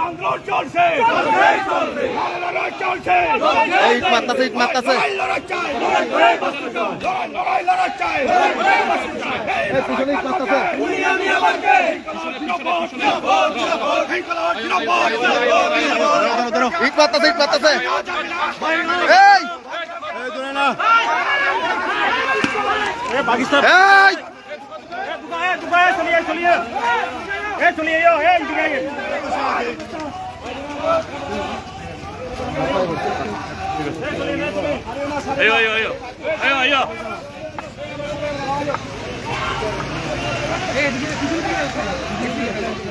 আন্দোলন চলছে লড়াই চলছে এই ইট মারতাছে ইট মারতাছে লড়াই লড়াই চাই লড়াই লড়াই লড়াই চাই এই পিছনে মারতাছে ধরো ধরো ইট মারতাছে ইট মারতাছে এই! পাকিস্তান। এই! চলিয়ে চলিয়ে এ চলিয়ে এ দিকে আয়ো। আয়ো আয়ো আয়ো আয়ো